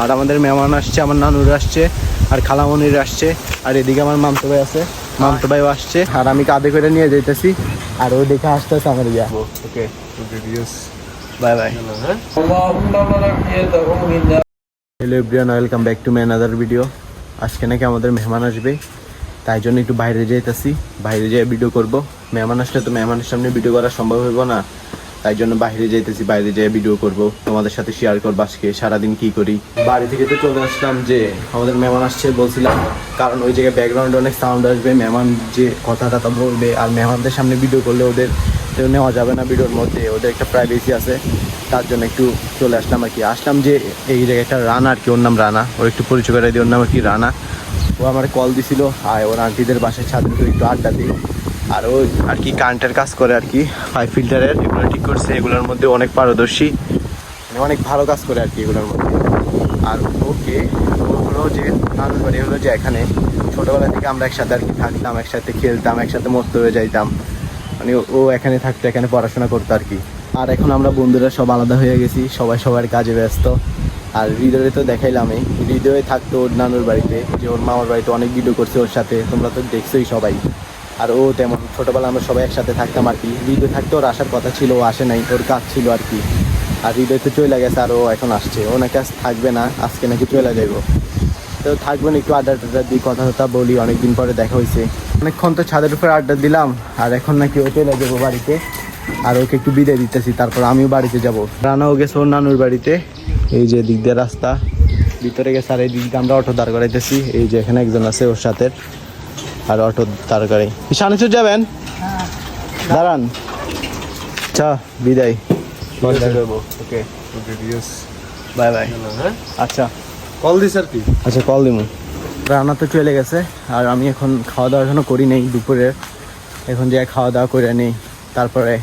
আর আমাদের মেহমান আসছে আমার নানুর আসছে আর খালামনির আসছে আর এদিকে আমার মামতো ভাই আছে। মামতো ভাইও আসছে আর আমি কাঁধে করে নিয়ে যাইতেছি আর ও দেখে আসতেছে আমার ইয়া। Okay bye bye hello everyone welcome back to my another video আজকে নাকি আমাদের মেহমান আসবে তাই জন্য একটু বাইরে যাইতেছি। বাইরে যেয়ে ভিডিও করব। মেহমান আসলে তো মেহমানের সামনে ভিডিও করা সম্ভব হইব না। তাই জন্য বাইরে যাইতেছি, বাইরে যেয়ে ভিডিও করব। তোমাদের সাথে শেয়ার করব আজকে, সারাদিন কি করি। বাড়ি থেকে তো চলে আসলাম যে, আমাদের মেহমান আসছে বলছিলাম, কারণ ওই জায়গায় ব্যাকগ্রাউন্ডে অনেক সাউন্ড আসবে, মেহমান যে কথা টথা বলবে, আর মেহমানদের সামনে ভিডিও করলে ওদের তো নেওয়া যাবে না ভিডিওর মধ্যে, ওদের একটা প্রাইভেসি আছে। তার জন্য একটু চলে আসলাম আর কি। আসলাম যে, এই জায়গায় একটা রানা আর কি, ওর নাম রানা। ওর একটু পরিচয় করে দিই, ওর নাম আর কি রানা। ও আমার কল দিছিল আর ওর আন্টিদের বাসায় ছাদের একটু আড্ডা দিই। আর ও আর কি কারেন্টের কাজ করে আর কি পাইপ ফিল্টারের এগুলো ঠিক করছে, এগুলোর মধ্যে অনেক পারদর্শী। মানে অনেক ভালো কাজ করে আর কি এগুলোর মধ্যে। আর ওকে ও হলো যে নানুর বাড়ি হলো যে এখানে ছোটোবেলা থেকে আমরা একসাথে আর কি থাকতাম, একসাথে খেলতাম, একসাথে মস্ত হয়ে যাইতাম। মানে ও- ও এখানে থাকতো, এখানে পড়াশোনা করতো আর কি। আর এখন আমরা বন্ধুরা সব আলাদা হয়ে গেছি, সবাই সবার কাজে ব্যস্ত। আর হৃদয়ে তো দেখাইলামই, হৃদয়ে থাকতো ওর নানুর বাড়িতে, যে ওর মামার বাড়িতে অনেক ভিডিও করছে ওর সাথে, তোমরা তো দেখছোই সবাই। আর ও তেমন ছোটোবেলা আমরা সবাই একসাথে থাকতাম আর কি। হৃদয় থাকতে ওর আসার কথা ছিল, ও আসে নাই, ওর কাজ ছিল আর কি। আর হৃদয় তো চলে গেছে আর ও এখন আসছে। ও নাকি আজ থাকবে না, আজকে নাকি চলে যাইব। তো থাকবেন একটু আড্ডা টাড্ডা দিই কথা টথা বলি, অনেকদিন পরে দেখা হয়েছে। অনেকক্ষণ তো ছাদের উপরে আড্ডা দিলাম, আর এখন নাকি ও চলে যাব বাড়িতে। আর ওকে একটু বিদায় দিতেছি, তারপর আমিও বাড়িতে যাব। রানাও গেছে ওর নানুর বাড়িতে, এই যে দিক দিয়ে রাস্তা। ভিতরে গেছে আর এই দিক আমরা অটো দাঁড় করাইতেছি, এই যে এখানে একজন আছে ওর সাথে আর অটো দাঁড় করাই শানিচুর যাবেন? দাঁড়ান। চা বিদায়। ওকে বাই বাই আচ্ছা। কল দিস আর কি? আচ্ছা কল দিমু। রান্না তো চলে গেছে আর আমি এখন খাওয়া দাওয়া এখনও করি নেই দুপুরে। এখন যে খাওয়া দাওয়া করে নেই তারপরে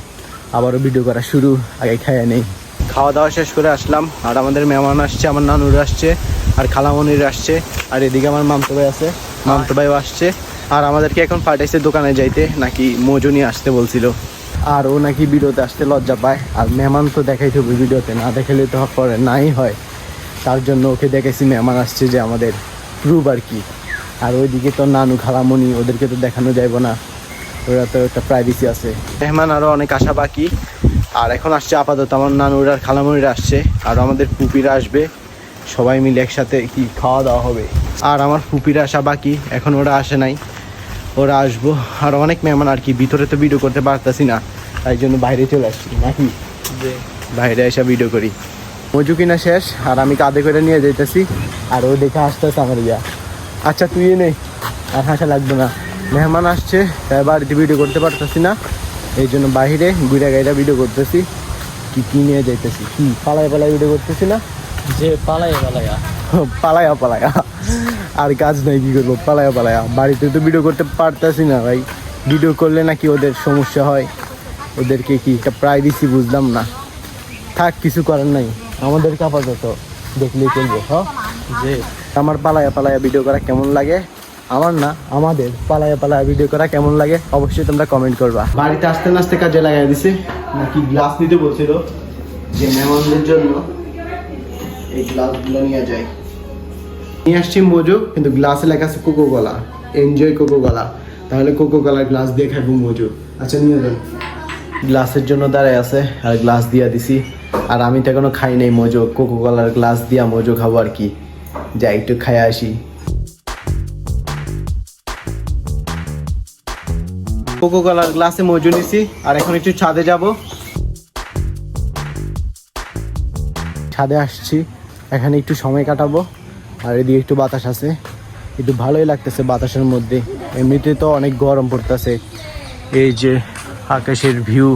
আবারও ভিডিও করা শুরু আগে খাইয়ে নেই। খাওয়া দাওয়া শেষ করে আসলাম আর আমাদের মেহমান আসছে আমার নানুর আসছে আর খালামনির আসছে আর এদিকে আমার মামতো ভাই আছে মামতো ভাইও আসছে। আর আমাদেরকে এখন পাঠাইছে দোকানে যাইতে নাকি মজুনি আসতে বলছিল। আর ও নাকি ভিডিওতে আসতে লজ্জা পায় আর মেহমান তো দেখাই হবে ভিডিওতে না দেখালে তো পরে নাই হয়। তার জন্য ওকে দেখেছি মেহমান আসছে যে আমাদের প্রুভ আর কি। আর ওইদিকে তো নানু খালামণি ওদেরকে তো দেখানো যাইব না। ওরা তো একটা প্রাইভেসি আছে। মেহমান আরও অনেক আশা বাকি। আর এখন আসছে আপাতত আমার নানুর আর খালামণিরা আসছে আর আমাদের পুপিরা আসবে। সবাই মিলে একসাথে কি খাওয়া দাওয়া হবে। আর আমার পুপিরা আসা বাকি এখন ওরা আসে নাই। ওরা আসব। আর অনেক মেহমান আর কি ভিতরে তো ভিডিও করতে পারতাছি না। তাই জন্য বাইরে চলে আসছি নাকি? বাইরে এসে ভিডিও করি। মজু কিনা শেষ আর আমি কাঁধে করে নিয়ে যাইতেছি আর ও দেখে আসতেছে আমার ইয়া। আচ্ছা তুই নেই আর হাসা লাগবে না। মেহমান আসছে তাই বাড়িতে ভিডিও করতে পারতেছি না। এই জন্য বাইরে ঘুরে গাইরা ভিডিও করতেছি কি কি নিয়ে যাইতেছি কি পালায় পালায় ভিডিও করতেছি না? যে পালাই পালাইয়া পালায়া পালায়া। আর কাজ নাই কি করব? পালায়া পালায়া। বাড়িতে তো ভিডিও করতে পারতেছি না ভাই। ভিডিও করলে নাকি ওদের সমস্যা হয়। ওদেরকে কি একটা প্রাইভেসি বুঝলাম না। থাক কিছু করার নাই। আমাদেরকে আপাতত দেখলেই চলবে হ? যে আমার পালায়া পালায়া ভিডিও করা কেমন লাগে? আমার না আমাদের পালায়া পালায়া ভিডিও করা কেমন লাগে? অবশ্যই তোমরা কমেন্ট করবা। বাড়িতে আসতে না আসতে কাজে লাগাই দিছে। নাকি গ্লাস নিতে বলছিল যে মেহমানদের জন্য এই গ্লাসগুলো নিয়ে যাই। নিয়ে আসছি মোজো কিন্তু গ্লাসে লেখা আছে কোকো কলা এনজয় কোকো কলা তাহলে কোকো কলার গ্লাস দিয়ে খাব মোজো। আচ্ছা নিয়ে যান। গ্লাসের জন্য দাঁড়ায় আছে আর গ্লাস দিয়া দিছি। আর আমি তো এখনও খাই নাই মোজো কোকো কলার গ্লাস দিয়া মোজো খাব আর কি। যাই একটু খাই আসি। কোকো কলার গ্লাসে মজু নিছি আর এখন একটু ছাদে যাব। ছাদে আসছি। এখানে একটু সময় কাটাবো, আর এদিকে একটু বাতাস আছে। একটু ভালোই লাগতেছে বাতাসের মধ্যে। এমনিতে তো অনেক গরম পড়তেছে। এই যে আকাশের ভিউ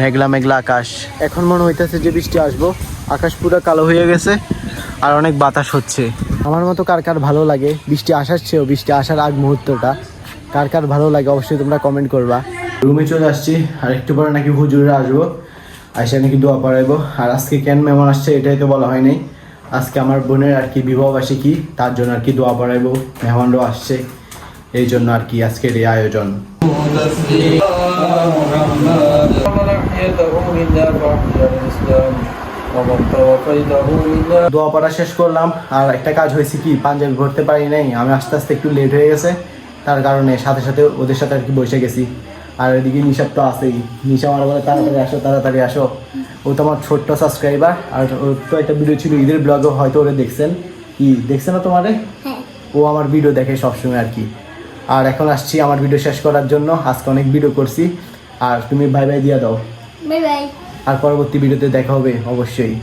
মেঘলা মেঘলা আকাশ। এখন মনে হইতেছে যে বৃষ্টি আসব। আকাশ পুরো কালো হয়ে গেছে, আর অনেক বাতাস হচ্ছে। আমার মতো কার কার ভালো লাগে? বৃষ্টি আসার চেয়েও বৃষ্টি আসার আগ মুহূর্তটা। কার কার ভালো লাগে অবশ্যই তোমরা কমেন্ট করবা। রুমে চলে আসছি, আর একটু পরে নাকি হুজুরে আসব। আসে আমি কি দোয়া পড়াইব। আর আজকে কেন মেমন আসছে এটাই তো বলা হয়নি। আজকে আমার বোনের আর কি বিবাহ আসে কি তার জন্য আর কি দোয়া পড়াইব। মেহমানরাও আসছে। এই জন্য আর কি আজকের এই আয়োজন। দোয়া পড়া শেষ করলাম। আর একটা কাজ হয়েছে কি, পাঞ্জাবি ভরতে পারি নাই। আমি আস্তে আস্তে একটু লেট হয়ে গেছে। তার কারণে সাথে সাথে ওদের সাথে আর কি বসে গেছি। আর এদিকে নিশাব তো আছেই। নিশা আমার বলে তাড়াতাড়ি আসো তাড়াতাড়ি আসো। ও তো আমার ছোট্ট সাবস্ক্রাইবার আর ওর তো একটা ভিডিও ছিল ঈদের ব্লগে হয়তো ওরা দেখছেন। কি দেখছে না তোমারে? ও আমার ভিডিও দেখে সবসময় আর কি। আর এখন আসছি আমার ভিডিও শেষ করার জন্য আজকে অনেক ভিডিও করছি। আর তুমি বাই বাই দিয়ে দাও। বাই বাই আর পরবর্তী ভিডিওতে দেখা হবে অবশ্যই।